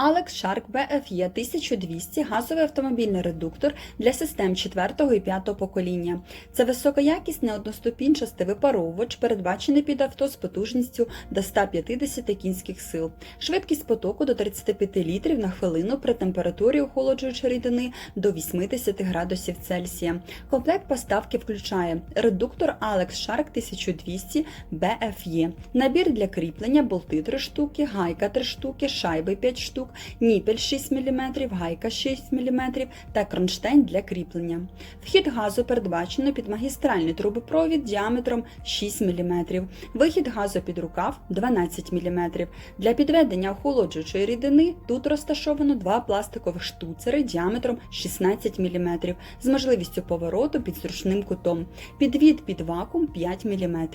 Shark BFE 1200 газовий автомобільний редуктор для систем 4 і 5 покоління. Це високоякісний одноступінчастий випаровувач, передбачений під авто з потужністю до 150 кінських сил, швидкість потоку до 35 літрів на хвилину при температурі охолоджуючої рідини до 80 градусів Цельсія. Комплект поставки включає редуктор Alex Shark 1200 BFE, набір для кріплення, болти 3 штуки, гайка 3 штуки, шайби 5 штук, ніпель 6 мм, гайка 6 мм та кронштейн для кріплення. Вхід газу передбачено під магістральний трубопровід діаметром 6 мм, вихід газу під рукав 12 мм. Для підведення охолоджуючої рідини тут розташовано два пластикових штуцери діаметром 16 мм з можливістю повороту під зручним кутом. Підвід під вакуум 5 мм.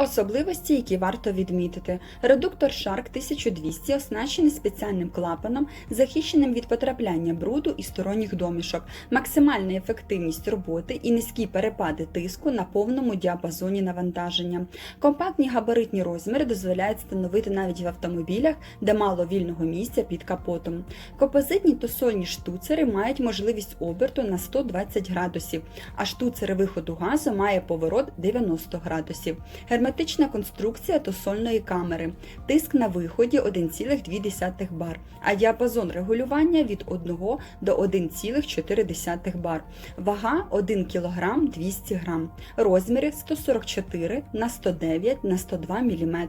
Особливості, які варто відмітити, редуктор Shark 1200 оснащений спеціальним клапаном, захищеним від потрапляння бруду і сторонніх домішок, максимальна ефективність роботи і низькі перепади тиску на повному діапазоні навантаження. Компактні габаритні розміри дозволяють встановити навіть в автомобілях, де мало вільного місця під капотом. Композитні тосольні штуцери мають можливість оберту на 120 градусів, а штуцери виходу газу має поворот 90 градусів. Герметична конструкція тосольної камери, тиск на виході 1,2 бар, а діапазон регулювання від 1 до 1,4 бар. Вага 1 кг 200 г. Розміри 144 на 109 на 102 мм.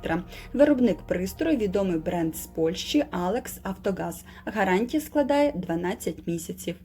Виробник пристрою відомий бренд з Польщі Alex Автогаз. Гарантія складає 12 місяців.